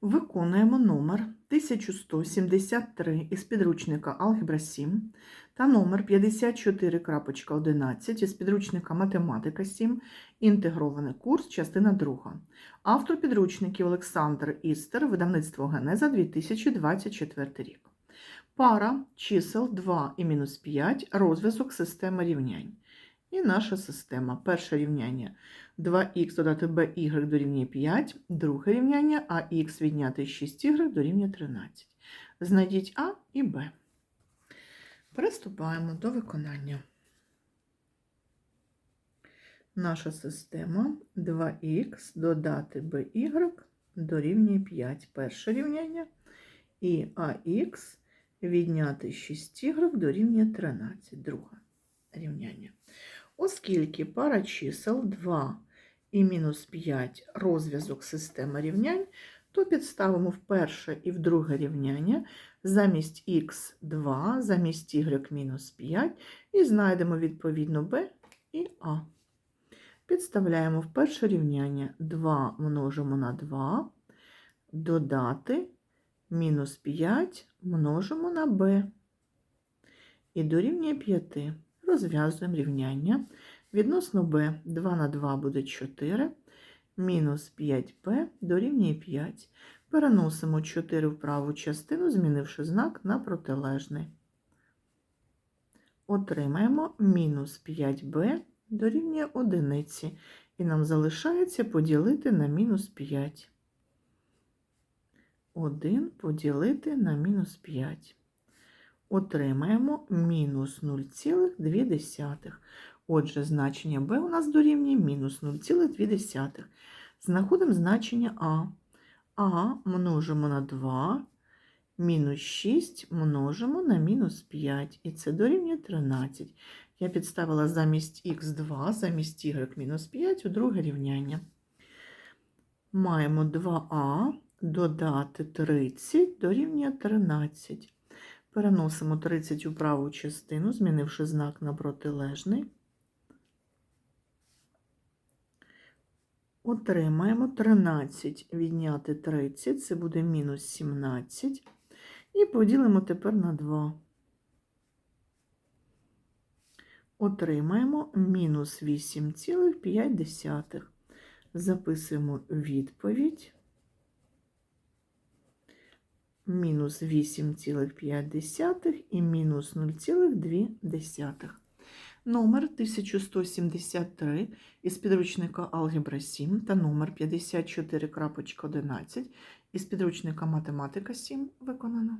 Виконуємо номер 1173 із підручника Алгебра 7 та номер 54.11 із підручника Математика 7, інтегрований курс, частина 2. Автор підручників Олександр Істер, видавництво Генеза 2024 рік. Пара чисел 2 і мінус 5, розв'язок системи рівнянь. І наша система. Перше рівняння 2х додати by дорівнює 5, друге рівняння ах відняти 6y дорівнює 13. Знайдіть А і Б. Приступаємо до виконання. Наша система 2х додати by дорівнює 5. Перше рівняння. І ах відняти 6y дорівнює 13. Друге рівняння. Оскільки пара чисел 2 і мінус 5 розв'язок системи рівнянь, то підставимо в перше і в друге рівняння замість х2, замість y мінус 5 і знайдемо відповідно b і а. Підставляємо в перше рівняння 2 множимо на 2, додати мінус 5 множимо на b. І дорівнює 5. Розв'язуємо рівняння. Відносно b 2 на 2 буде 4, мінус 5b дорівнює 5. Переносимо 4 в праву частину, змінивши знак на протилежний. Отримаємо мінус 5b дорівнює 1. І нам залишається поділити на мінус 5. 1 поділити на мінус 5. Отримаємо мінус 0,2. Отже, значення b у нас дорівнює мінус 0,2. Знаходимо значення а. а множимо на 2, мінус 6 множимо на мінус 5. І це дорівнює 13. Я підставила замість х2, замість y мінус 5 у друге рівняння. Маємо 2а додати 30 дорівнює 13. Переносимо 30 у праву частину, змінивши знак на протилежний. Отримаємо 13 відняти 30, це буде мінус 17. І поділимо тепер на 2. Отримаємо мінус 8,5. Записуємо відповідь. Мінус 8,5 і мінус 0,2. Номер 1173 із підручника Алгебра 7 та номер 54.11 із підручника Математика 7 виконано.